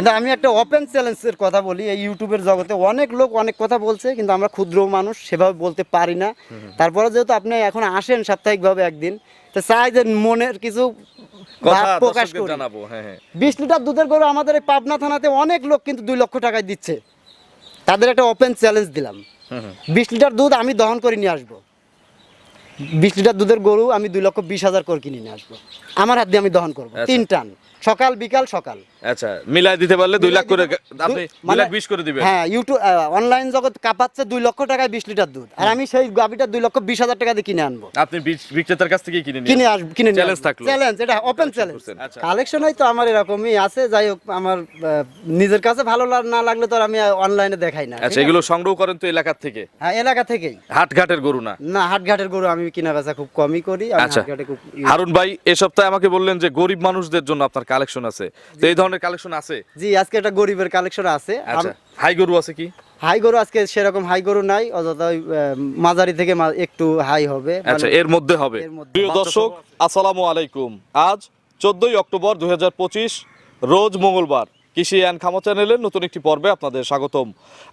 কিন্তু আমি একটা ওপেন চ্যালেঞ্জের কথা বলি এই ইউটিউবের জগতে অনেক লোক অনেক কথা বলছে কিন্তু আমরা ক্ষুদ্র মানুষ সেভাবে বলতে পারি না। তারপরে যেহেতু আপনি এখন আসেন সাপ্তাহিকভাবে একদিন তো চাই যে মনের কিছু প্রকাশ করি। জানাব হ্যাঁ হ্যাঁ। বিশ লিটার দুধের গরু আমাদের এই পাবনা থানাতে অনেক লোক কিন্তু দুই লক্ষ টাকায় দিচ্ছে। তাদের একটা ওপেন চ্যালেঞ্জ দিলাম। বিশ লিটার দুধ আমি দহন করে নিয়ে আসব। বিশ লিটার দুধের গরু আমি দুই লক্ষ বিশ হাজার করে কিনে নিয়ে আসব। আমার হাত দিয়ে আমি দহন করব। আচ্ছা। তিন টান। সকাল বিকাল সকাল। আচ্ছা মিলাই দিতে পারলে দুই লাখ করে আপনি দু- বিশ করে দিবেন। হ্যাঁ ইউটিউব অনলাইন জগৎ কাপাচ্ছে দুই লক্ষ টাকায় বিশ লিটার দুধ। আর আমি সেই গাভিটা দুই লক্ষ বিশ হাজার টাকা দিয়ে কিনে আনব। আপনি বিক্রেতার কাছ থেকে কিনে কিনে আসব কিনে Challenge থাকল। চ্যালেঞ্জ এটা ওপেন চ্যালেঞ্জ। কালেকশন হয়তো আমার এরকমই আছে যাই হোক আমার নিজের কাছে ভালো না লাগলে তো আমি অনলাইনে দেখাই না আচ্ছা এগুলো সংগ্রহ করেন তো এলাকার থেকে? হ্যাঁ এলাকা থেকেই। হাটঘাটের গরু না? না হাটঘাটের গরু আমি কিনা বেচা খুব কমই করি আচ্ছা। হারুন ভাই সপ্তাহে আমাকে বললেন যে গরিব মানুষদের জন্য আপনার কালেকশন আছে। তো এই ধরনের কালেকশন আছে? জি আজকে একটা গরিবের কালেকশন আছে। আচ্ছা। হাই গরু আছে কি? হাই গরু আজকে সেরকম হাই গরু নাই অযথা মাঝারি থেকে একটু হাই হবে। আচ্ছা মানে- এর মধ্যে হবে। প্রিয় দর্শক আসসালামু আলাইকুম। আজ চোদ্দই অক্টোবর দুই হাজার পঁচিশ রোজ মঙ্গলবার। কৃষি অ্যান্ড খামা চ্যানেলের নতুন একটি পর্বে আপনাদের স্বাগতম।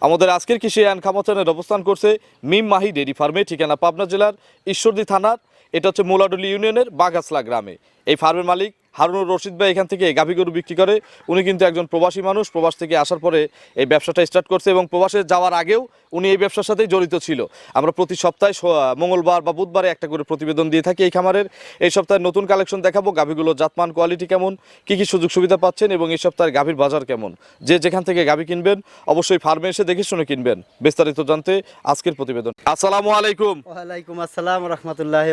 আমাদের আজকের কৃষি অ্যান্ড খামা চ্যানেল অবস্থান করছে মিম মাহি ডেরি ফার্মে, ঠিকানা পাবনা জেলার ঈশ্বরদী থানার। এটা হচ্ছে মোলাডুলি ইউনিয়নের বাগাসলা গ্রামে। এই ফার্মের মালিক হারুনুর রশিদ ভাই এখান থেকে গাভী গরু বিক্রি করে। উনি কিন্তু একজন প্রবাসী মানুষ প্রবাস থেকে আসার পরে এই ব্যবসাটা স্টার্ট করছে এবং প্রবাসে যাওয়ার আগেও উনি এই ব্যবসার সাথেই জড়িত ছিল। আমরা প্রতি সপ্তাহে মঙ্গলবার বা বুধবারে একটা করে প্রতিবেদন দিয়ে থাকি এই খামারের। এই সপ্তাহে নতুন কালেকশন দেখাবো গাভীগুলোর জাতমান কোয়ালিটি কেমন কি কি সুযোগ সুবিধা পাচ্ছেন এবং এই সপ্তাহের গাভীর বাজার কেমন। যে যেখান থেকে গাভী কিনবেন অবশ্যই ফার্মে এসে দেখে শুনে কিনবেন। বিস্তারিত জানতে আজকের প্রতিবেদন। আসসালামু আলাইকুম। ওয়ালাইকুম আসসালাম রহমতুল্লাহ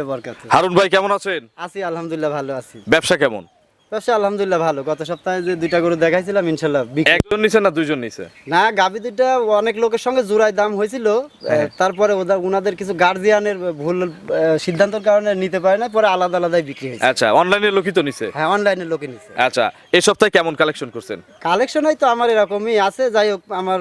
হারুন ভাই কেমন আছেন? আছি আলহামদুলিল্লাহ ভালো আছি। ব্যবসা কেমন? ব্যবসা আলহামদুলিল্লাহ ভালো। গত সপ্তাহে যে দুইটা গরু দেখাইছিলাম ইনশাল্লাহ একজন নিছে না দুইজন নিছে? না গাভি দুইটা অনেক লোকের সঙ্গে দাম হয়েছিল। হ্যাঁ। তারপরে ওদের উনাদের কিছু গার্জিয়ানের ভুল সিদ্ধান্তের কারণে নিতে পারে না পরে আলাদা আলাদাই বিক্রি হয়েছে। আচ্ছা অনলাইনে লোকিত নিছে? হ্যাঁ অনলাইনে লোকে নিচ্ছে আচ্ছা এই সপ্তাহে কেমন কালেকশন করছেন? কালেকশন হয়তো আমার এরকমই আছে যাই হোক আমার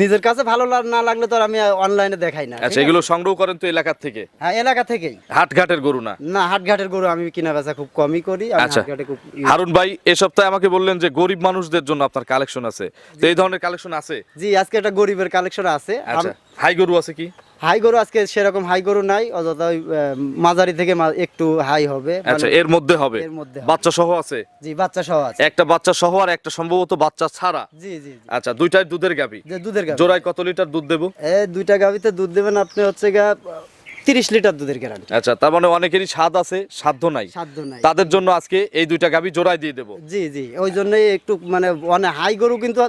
নিজের কাছে ভালো না লাগলে তো আমি অনলাইনে দেখাই না আচ্ছা এগুলো সংগ্রহ করেন তো এলাকার থেকে? হ্যাঁ এলাকা থেকেই। হাটঘাটের গরু না? না হাটঘাটের গরু আমি কিনা বেচা খুব কমই করি আচ্ছা। হাটঘাটে খুব হারুন ভাই এ সপ্তাহে আমাকে বললেন যে গরিব মানুষদের জন্য আপনার কালেকশন আছে। তো এই ধরনের কালেকশন আছে? জি আজকে একটা গরিবের কালেকশন আছে। আচ্ছা হাই গরু আছে কি? হাই গরু আজকে সেরকম হাই গরু নাই অযথা মাঝারি থেকে একটু হাই হবে। মানে- আচ্ছা এর মধ্যে হবে? এর মধ্যে বাচ্চা সহ আছে? জি বাচ্চা সহ আছে। একটা বাচ্চা সহ আর একটা সম্ভবত বাচ্চা ছাড়া? জি জি। আচ্ছা দুইটাই দুধের গাবি দুধের গাভি। জোড়ায় কত লিটার দুধ দেবো? এ দুইটা গাভিতে দুধ দেবেন আপনি হচ্ছে গা তিরিশ লিটার দুধের গ্যারান্টি আচ্ছা তার মানে অনেকেরই স্বাদ আছে সাধ্য নাই। সাধ্য নাই। তাদের জন্য আজকে এই দুইটা গাবি জোড়ায় দিয়ে দেবো। জি জি ওই জন্যই একটু মানে অনেক হাই গরু কিন্তু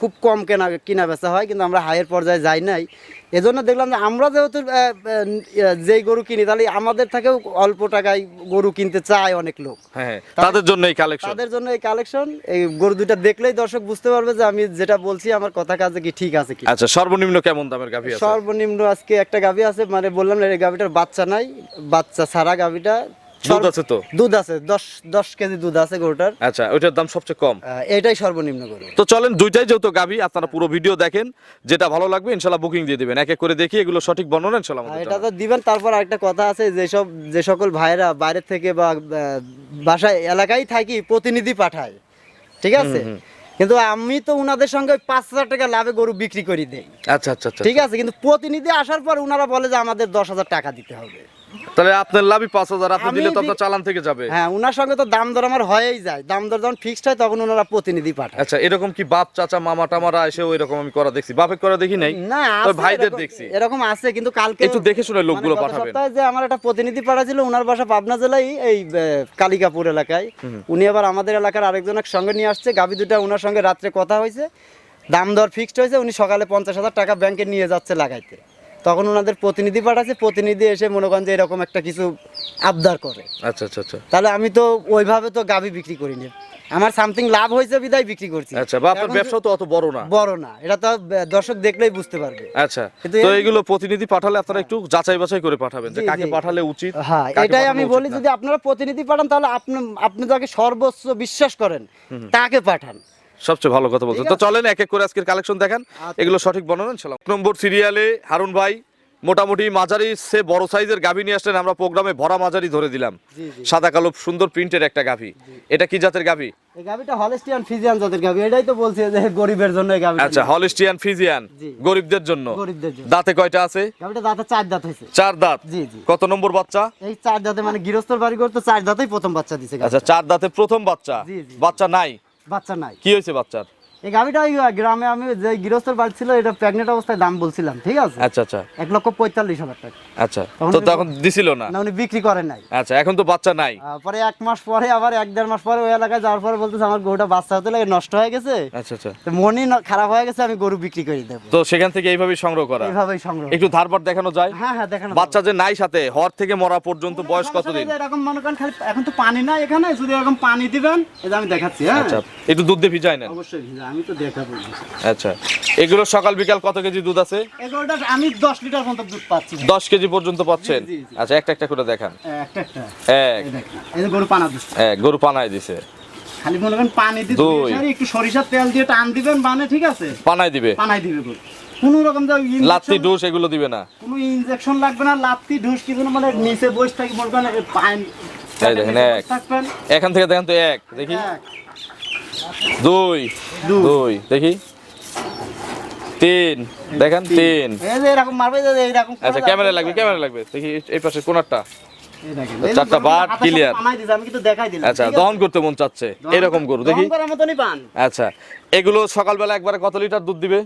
খুব কম কেনা কিনা বেচা হয় কিন্তু আমরা হাইয়ের পর্যায়ে যাই নাই। এজন্য দেখলাম যে আমরা যেহেতু যেই গরু কিনি তাহলে আমাদের থেকেও অল্প টাকায় গরু কিনতে চায় অনেক লোক। হ্যাঁ তাদের জন্য এই কালেকশন তাদের জন্য এই কালেকশন এই গরু দুইটা দেখলেই দর্শক বুঝতে পারবে যে আমি যেটা বলছি আমার কথা কাজে কি ঠিক আছে কি। আচ্ছা সর্বনিম্ন কেমন দামের গাভি আছে? সর্বনিম্ন আজকে একটা গাভি আছে মানে বললাম না এই গাভিটার বাচ্চা নাই। বাচ্চা ছাড়া গাভিটা দুধ আছে তো? দুধ আছে দশ দশ কেজি দুধ আছে গরুটার। আচ্ছা ওইটার দাম সবচেয়ে কম। এটাই সর্বনিম্ন গরু। তো চলেন দুইটাই যেহেতু গাবি আপনারা পুরো ভিডিও দেখেন যেটা ভালো লাগবে ইনশাল্লাহ বুকিং দিয়ে দিবেন। এক এক করে দেখি এগুলো সঠিক বর্ণনা আমাদের এটা তো দিবেন তারপর আরেকটা কথা আছে যেসব যে সকল ভাইরা বাইরে থেকে বা বাসায় এলাকায় থাকি প্রতিনিধি পাঠায়। ঠিক আছে? কিন্তু আমি তো উনাদের সঙ্গে পাঁচ হাজার টাকা লাভে গরু বিক্রি করে দেই। আচ্ছা আচ্ছা আচ্ছা ঠিক আছে? কিন্তু প্রতিনিধি আসার পর উনারা বলে যে আমাদের দশ হাজার টাকা দিতে হবে। তাহলে আপনার লাভই পাঁচ হাজার আপনি দিলে তো আপনার চালান থেকে যাবে। হ্যাঁ উনার সঙ্গে তো দাম দর আমার হয়েই যায়। দাম দর যখন ফিক্সড হয় তখন ওনারা প্রতিনিধি পাঠায়। আচ্ছা এরকম কি বাপ চাচা মামা টামারা এসে ওই রকম আমি করা দেখছি? বাপে করা দেখি নাই না ভাইদের দেখছি। এরকম আছে কিন্তু কালকে একটু দেখে শুনে লোকগুলো মানে পাঠাবেন। সপ্তাহে যে আমার একটা প্রতিনিধি পাঠাছিল ওনার বাসা পাবনা জেলায় এই কালিকাপুর এলাকায়। উনি আবার আমাদের এলাকার আরেকজনের সঙ্গে নিয়ে আসছে। গাভি দুটা ওনার সঙ্গে রাত্রে কথা হয়েছে। দাম দর ফিক্সড হয়েছে উনি সকালে পঞ্চাশ হাজার টাকা ব্যাংকে নিয়ে যাচ্ছে লাগাইতে। তখন ওনাদের প্রতিনিধি পাঠাচ্ছে প্রতিনিধি এসে মনে করেন যে এরকম একটা কিছু আবদার করে। আচ্ছা আচ্ছা আচ্ছা। তাহলে আমি তো ওইভাবে তো গাভি বিক্রি করিনি। আমার সামথিং লাভ হয়েছে বিদায় বিক্রি করছি। আচ্ছা বা আপনার ব্যবসা তো অত বড় না। বড় না। এটা তো দর্শক দেখলেই বুঝতে পারবে। আচ্ছা তো এগুলো প্রতিনিধি পাঠালে আপনারা একটু যাচাই বাছাই করে পাঠাবেন যে কাকে পাঠালে উচিত হ্যাঁ এটাই আমি বলি যদি আপনারা প্রতিনিধি পাঠান তাহলে আপনি আপনি যাকে সর্বোচ্চ বিশ্বাস করেন তাকে পাঠান। সবচেয়ে ভালো কথা বলছেন। তো চলেন এক এক করে আজকের কালেকশন দেখান। আচ্ছা। এগুলো সঠিক বর্ণনা এক নম্বর সিরিয়ালে হারুন ভাই মোটামুটি মাঝারি সে বড় সাইজের গাভী নিয়ে আসলেন। আমরা প্রোগ্রামে ভরা মাঝারি ধরে দিলাম। সাদা কালো সুন্দর প্রিন্টের একটা গাভী। এটা কি জাতের গাভী? এই গাভিটা হলেস্টিয়ান ফিজিয়ান জাতের গাভি। এটাই তো বলছি যে গরিবের জন্য এই গাভিটা। আচ্ছা হলিস্টিয়ান ফিজিয়ান। গরিবদের জন্য। গরিবদের জন্য। দাঁতে কয়টা আছে? গাভিটা দাঁতে চার দাঁত হয়েছে। চার দাঁত। জি জি। কত নম্বর বাচ্চা? এই চার দাঁতে মানে গৃহস্থর বাড়ি করতে চার দাঁতেই প্রথম বাচ্চা দিছে আচ্ছা চার দাঁতে প্রথম বাচ্চা। জি, জি। বাচ্চা নাই? বাচ্চা নাই। কি হয়েছে বাচ্চার? এই গাভিটা গ্রামে আমি যে গৃহস্থর বাড়ি ছিল এটা প্রেগনেন্ট অবস্থায় দাম বলছিলাম ঠিক আছে? আচ্ছা আচ্ছা। এক লক্ষ পঁয়তাল্লিশ হাজার টাকা। আচ্ছা তো তখন দিছিল না? না উনি বিক্রি করেন নাই। আচ্ছা এখন তো বাচ্চা নাই। পরে এক মাস পরে আবার এক দেড় মাস পরে ওই এলাকায় যাওয়ার পরে বলতেছে আমার গরুটা বাচ্চা হতে লাগে নষ্ট হয়ে গেছে। আচ্ছা আচ্ছা। তো মনই খারাপ হয়ে গেছে আমি গরু বিক্রি করে দেবো। তো সেখান থেকে এইভাবেই সংগ্রহ করা। এইভাবেই সংগ্রহ একটু ধারবার দেখানো যায়? হ্যাঁ হ্যাঁ দেখেন বাচ্চা যে নাই সাথে হর থেকে মরা পর্যন্ত বয়স কতদিন? এরকম মনে করেন খালি এখন তো পানি না এখানে যদি এরকম পানি দিবেন এটা আমি দেখাচ্ছি হ্যাঁ। আচ্ছা একটু দুধ দিয়ে ভিজাই নেন। অবশ্যই ভিজা, আমি তো দেখাবো আচ্ছা। এগুলো সকাল বিকাল কত কেজি দুধ আছে? এই গরুটা আমি দশ লিটার পর্যন্ত দুধ পাচ্ছি। দশ কেজি পর্যন্ত পাচ্ছেন। আচ্ছা একটা একটা করে দেখান। একটা একটা। এক। এই যে গরু পানা দিচ্ছে এক গরু পানায় দিছে। খালি মনে করেন পানি দিয়ে একটু সরিষার তেল দিয়ে টান দিবেন বানে ঠিক আছে? পানায় দিবে। পানাই দিবে গরু। কোনো রকম লাত্তি injection- এগুলো দিবে না। কোনো ইনজেকশন লাগবে না লাত্তি ঢুস কিছু না মানে নিচে বসে থাকি মনে করেন পানি দেখেন, এক। এখান থেকে দেখেন তো এক। দেখি। দুই দুই। দেখি। তিন দেখেন তিন। আচ্ছা ক্যামেরা লাগবে ক্যামেরা লাগবে। দেখি এই পাশে কোনারটা। চারটা বাট দিলাম আচ্ছা দহন করতে মন চাচ্ছে এরকম গরু দেখি। আচ্ছা এগুলো সকালবেলা একবারে কত লিটার দুধ দিবে?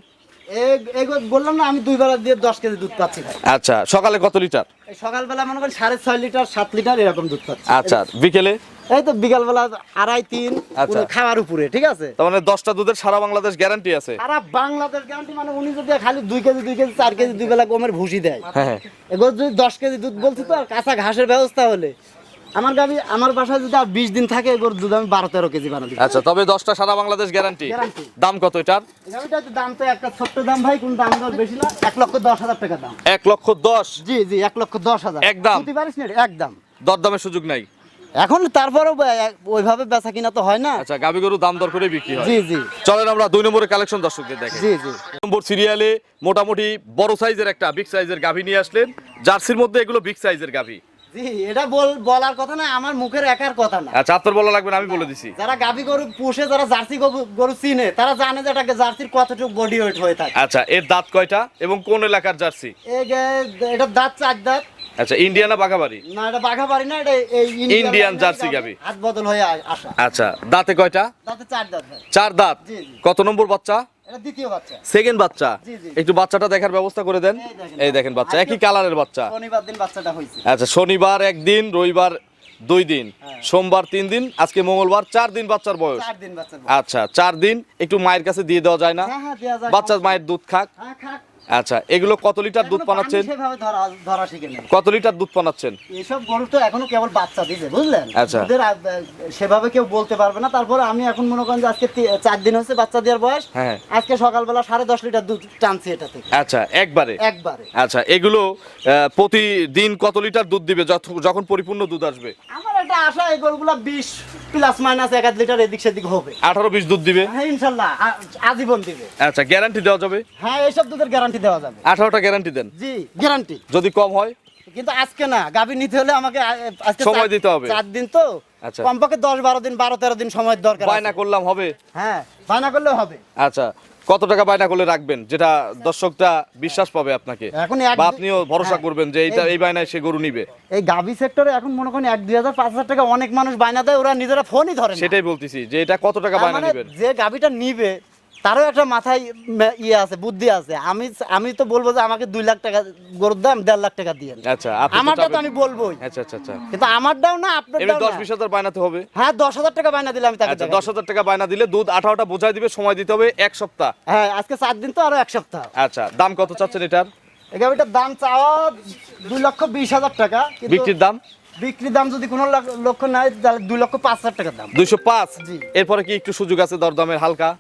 বললাম না আমি দিয়ে দশ কেজি দুধ পাচ্ছি। আচ্ছা সকালে কত লিটার? সকালবেলা মনে করেন সাড়ে ছয় লিটার সাত লিটার এরকম দুধ পাচ্ছি। আচ্ছা বিকেলে? এই তো বিকালবেলা আড়াই তিন আচ্ছা। খাওয়ার উপরে ঠিক আছে? তার মানে দশটা দুধের সারা বাংলাদেশ গ্যারান্টি আছে। সারা বাংলাদেশ গ্যারান্টি মানে উনি যদি খালি দুই কেজি দুই কেজি চার কেজি দুই বেলা গমের ভুসি দেয়। হ্যাঁ হ্যাঁ। এগুলো যদি দশ কেজি দুধ বলছি তো আর কাঁচা ঘাসের ব্যবস্থা হলে। আমার গাবি আমার বাসায় যদি আর বিশ দিন থাকে এগুলোর দুধ আমি বারো তেরো কেজি বানাবি আচ্ছা তবে দশটা সারা বাংলাদেশ গ্যারান্টি Guarantee। দাম কত এটার? গাবিটা দাম তো একটা ছোট্ট দাম ভাই কোন দাম দর বেশি না এক লক্ষ দশ হাজার টাকা দাম। এক লক্ষ দশ? জি জি এক লক্ষ দশ হাজার। একদম? বুঝতে পারিস না একদম দরদামের সুযোগ নাই? এখন তারপরেও ওইভাবে বেচা কিনা তো হয় না। আচ্ছা গাবি গরু দাম দর করে বিক্রি হয়। জি জি। চলেন আমরা দুই নম্বরের কালেকশন দর্শকদের দেখি। জি জি। নম্বর সিরিয়ালে মোটামুটি বড় সাইজের একটা বিগ সাইজের গাভী নিয়ে আসলেন। জার্সির মধ্যে এগুলো বিগ সাইজের গাভী। জি এটা বল বলার কথা না আমার মুখের একার কথা না। আচ্ছা আপনার বলা লাগবে না আমি বলে দিছি। যারা গাভী গরু পুষে যারা জার্সি গরু- গরু চিনে তারা জানে যে এটা জার্সির কতটুকু বডি ওয়েট হয়ে থাকে। আচ্ছা এর দাঁত কয়টা এবং কোন এলাকার জার্সি? দাঁত চার দাঁত। আচ্ছা ইন্ডিয়ানা বাঘাবাড়ি? না এটা বাঘা বাড়ি না এটা ইন্ডিয়ান জার্সি গাভী। হাত বদল হয়ে আসা। আচ্ছা দাঁতে কয়টা? দাঁতে চার দাঁত চার দাঁত। কত নম্বর বাচ্চা? দ্বিতীয় বাচ্চা। সেকেন্ড বাচ্চা। একটু বাচ্চাটা দেখার ব্যবস্থা করে দেন। এই দেখেন। বাচ্চা। একই কালারের বাচ্চা। শনিবার দিন বাচ্চাটা হয়েছে। আচ্ছা শনিবার একদিন রবিবার দুই দিন। হ্যাঁ। সোমবার তিন দিন আজকে মঙ্গলবার চার দিন বাচ্চার বয়স। আচ্ছা চার দিন একটু মায়ের কাছে দিয়ে দেওয়া যায় না। হ্যাঁ হ্যাঁ দেয়া যায়। বাচ্চা মায়ের দুধ খাক। আচ্ছা এগুলো কত লিটার দুধ পানাচ্ছেন? সেভাবে ধরা ধরা শিখে নেই। কত লিটার দুধ পানাচ্ছেন? এসব গরু তো এখনও কেবল বাচ্চা দিছে বুঝলেন? আচ্ছা। ওদের সেভাবে কেউ বলতে পারবে না। তারপরে আমি এখন মনে করেন যে আজকে চার দিন হচ্ছে বাচ্চা দেওয়ার বয়স। হ্যাঁ। আজকে সকালবেলা সাড়ে দশ লিটার দুধ টানছি এটা থেকে। আচ্ছা একবারে? একবারে। আচ্ছা এগুলো প্রতিদিন কত লিটার দুধ দিবে? যখন পরিপূর্ণ দুধ আসবে? আমার একটা আশা এই গরুগুলা বিশ প্লাস মাইনাস এক আধ লিটার এদিক সেদিক হবে। আঠারো বিশ দুধ দিবে? হ্যাঁ ইনশাল্লাহ আ- আজীবন দিবে। আচ্ছা গ্যারান্টি দেওয়া যাবে? হ্যাঁ এইসব দুধের গ্যারান্টি দেওয়া যাবে। আঠারোটা গ্যারান্টি দেন। জি গ্যারান্টি যদি কম হয়? কিন্তু আজকে না গাভী নিতে হলে আমাকে আ- আজকে সময় চার- দিতে হবে। চার দিন তো। আচ্ছা। কমপক্ষে দশ বারো দিন বারো তেরো দিন সময় দরকার আছে। বায়না করলাম হবে? হ্যাঁ বায়না করলেও হবে। আচ্ছা কত টাকা বায়না করলে রাখবেন? যেটা দর্শকটা বিশ্বাস পাবে আপনাকে। এখন বা আপনিও ভরসা হ্যাঁ। করবেন যে এইটা এই বায়নায় সে গরু নিবে। এই গাভী সেক্টরে এখন মনে করেন এক দুই হাজার পাঁচ হাজার টাকা অনেক মানুষ বায়না দেয় ওরা নিজেরা ফোনই ধরে সেটাই বলতেছি যে এটা কত টাকা বায়না নেবেন? যে গাভীটা নিবে তারও একটা মাথায় ইয়ে আছে বুদ্ধি আছে। আমি আমি তো বলব যে আমাকে দুই লাখ টাকা গরুর দাম দেড় লাখ টাকা দিয়ে আচ্ছা আমারটা তো আমি বলবোই। আচ্ছা আচ্ছা আচ্ছা। কিন্তু আমারটাও না আপনারটাও দশ বিশ হাজার বায়নাতে হবে। হ্যাঁ দশ হাজার টাকা বায়না দিলে আমি তাকে আচ্ছা দশ হাজার টাকা বায়না দিলে দুধ আঠারোটা বোঝাই দিবে সময় দিতে হবে এক সপ্তাহ। হ্যাঁ আজকে চার দিন তো আরও এক সপ্তাহ। আচ্ছা দাম কত চাচ্ছেন এটার? এই দাম চাওয়া দুই লক্ষ বিশ হাজার টাকা বিক্রির দাম? বিক্রির দাম যদি কোনো লক্ষ নাই তাহলে দুই লক্ষ পাঁচ হাজার টাকার দাম। দুইশো পাঁচ? জি। এরপরে কি একটু সুযোগ আছে দরদামের হালকা?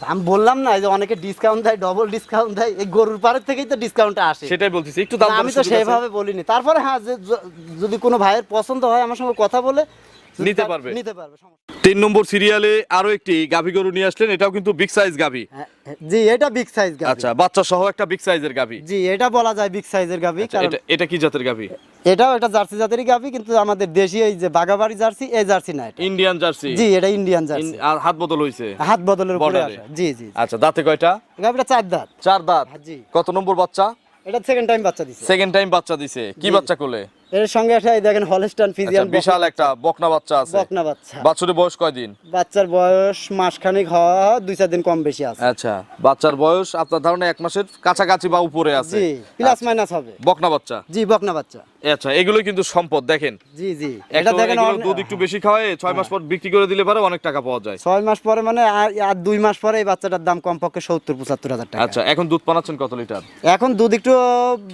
আমি বললাম না যে অনেকে ডিসকাউন্ট দেয় ডবল ডিসকাউন্ট দেয় এই গরুর পাড়ের থেকেই তো ডিসকাউন্টটা আসে। সেটাই বলতেছি একটু দাম আমি তো সেভাবে সেইভাবে বলিনি। তারপরে হ্যাঁ যে যদি কোনো ভাইয়ের পছন্দ হয় আমার সঙ্গে কথা বলে নিতে পারবে। নিতে পারবে তিন নম্বর সিরিয়ালে আরও একটি গাভী গরু নিয়ে আসলেন এটাও কিন্তু বিগ সাইজ গাভী। হ্যাঁ, হ্যাঁ, জি এটা বিগ সাইজ গাবি আচ্ছা বাচ্চা সহ একটা বিগ সাইজের গাভী। জি এটা বলা যায় বিগ সাইজের গাবি আচ্ছা, কারণ এটা এটা কি জাতের গাভী? এটাও একটা জার্সি জাতেরই গাবি কিন্তু আমাদের দেশি এই যে বাগাবাড়ি জার্সি এই জার্সি না এটা। Indian jersey? জি এটা ইন্ডিয়ান জার্সি। আর হাত বদল হয়েছে হাত বদলের উপরে জি জি আচ্ছা দাঁতে কয়টা? গাবিটা চার দাঁত। চার দাঁত। হ্যাঁ, জি। কত নম্বর বাচ্চা? এটা সেকেন্ড টাইম বাচ্চা দিছে। সেকেন্ড টাইম বাচ্চা দিছে। কি বাচ্চা কোলে? এর সঙ্গে আসে দেখেন হলস্টান আচ্ছা ফিজিয়ান বিশাল একটা বকনা বাচ্চা আছে। বকনা বাচ্চা। বাচ্চার বয়স কয়দিন? বাচ্চার বয়স মাসখানেক হওয়া দুই চার দিন কম বেশি আছে। আচ্ছা বাচ্চার বয়স আপনার ধারণা এক মাসের কাছাকাছি বা উপরে আছে। জি প্লাস মাইনাস হবে। বকনা বাচ্চা? জি বকনা বাচ্চা। আচ্ছা এগুলো কিন্তু সম্পদ দেখেন। জি জি। এটা দেখেন দুধ একটু বেশি খাওয়ায় ছয় মাস পর বিক্রি করে দিলে পরে অনেক টাকা পাওয়া যায়। ছয় মাস পরে মানে আর দুই মাস পরে এই বাচ্চাটার দাম কমপক্ষে সত্তর পঁচাত্তর হাজার টাকা। আচ্ছা এখন দুধ পানাচ্ছেন কত লিটার? এখন দুধ একটু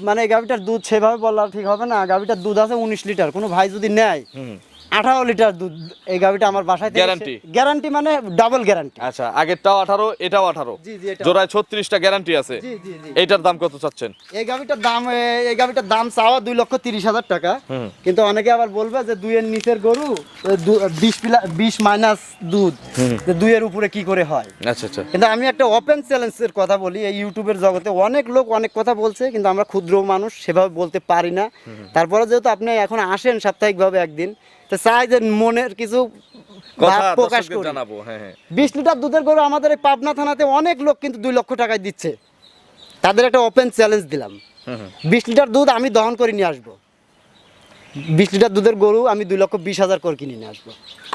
মানে গাভিটার দুধ সেভাবে বলা ঠিক হবে না গাভিটার দুধ আছে উনিশ লিটার কোনো ভাই যদি নেয় আঠারো লিটার দুধ এই গাভিটা আমার বাসায় Guarantee? গ্যারান্টি মানে ডাবল গ্যারান্টি আচ্ছা আগেরটাও আঠারো এটাও আঠারো। জোড়ায় ছত্রিশটা গ্যারান্টি আছে। দাম কত চাচ্ছেন? এই গাভিটার দাম এই গাভিটার দাম চাওয়া দুই লক্ষ তিরিশ হাজার টাকা। কিন্তু অনেকে আবার বলবে যে দুইয়ের নিচের গরু বিশ পিলা বিশ মাইনাস দুধ। দুইয়ের উপরে কি করে হয়? আচ্ছা আচ্ছা। কিন্তু আমি একটা ওপেন চ্যালেঞ্জের কথা বলি এই ইউটিউবের জগতে অনেক লোক অনেক কথা বলছে কিন্তু আমরা ক্ষুদ্র মানুষ সেভাবে বলতে পারি না। তারপরে যেহেতু আপনি এখন আসেন সাপ্তাহিকভাবে একদিন তো চাই যে মনের কিছু প্রকাশ করি। জানাব হ্যাঁ হ্যাঁ। বিশ লিটার দুধের গরু আমাদের এই পাবনা থানাতে অনেক লোক কিন্তু দুই লক্ষ টাকায় দিচ্ছে। তাদের একটা ওপেন চ্যালেঞ্জ দিলাম। বিশ লিটার দুধ আমি দহন করে নিয়ে আসব। বিশ লিটার দুধের গরু আমি দুই লক্ষ বিশ হাজার করে কিনে নিয়ে আসব।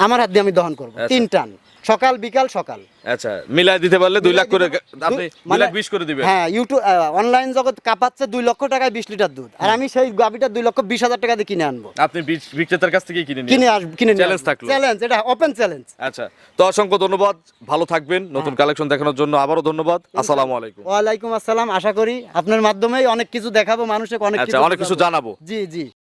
আমার হাত দিয়ে আমি দহন করব। আচ্ছা। তিন টান। সকাল বিকাল সকাল। আচ্ছা মিলাই দিতে পারলে দুই লাখ করে আপনি দুই মানে- লাখ বিশ করে দিবেন। হ্যাঁ ইউটিউব অনলাইন জগৎ কাপাচ্ছে দুই লক্ষ টাকায় বিশ লিটার দুধ। আর আমি সেই গাভিটা দুই লক্ষ বিশ হাজার টাকা দিয়ে কিনে আনব। আপনি বিক্রেতার কাছ থেকে কিনে কিনে আসব কিনে Challenge থাকল। চ্যালেঞ্জ এটা ওপেন চ্যালেঞ্জ আচ্ছা তো অসংখ্য ধন্যবাদ ভালো থাকবেন নতুন হ্যাঁ। কালেকশন দেখানোর জন্য আবারও ধন্যবাদ আসসালামু আলাইকুম। ওয়ালাইকুম আসসালাম আশা করি আপনার মাধ্যমেই অনেক কিছু দেখাবো মানুষকে অনেক আচ্ছা অনেক কিছু জানাব। জি জি।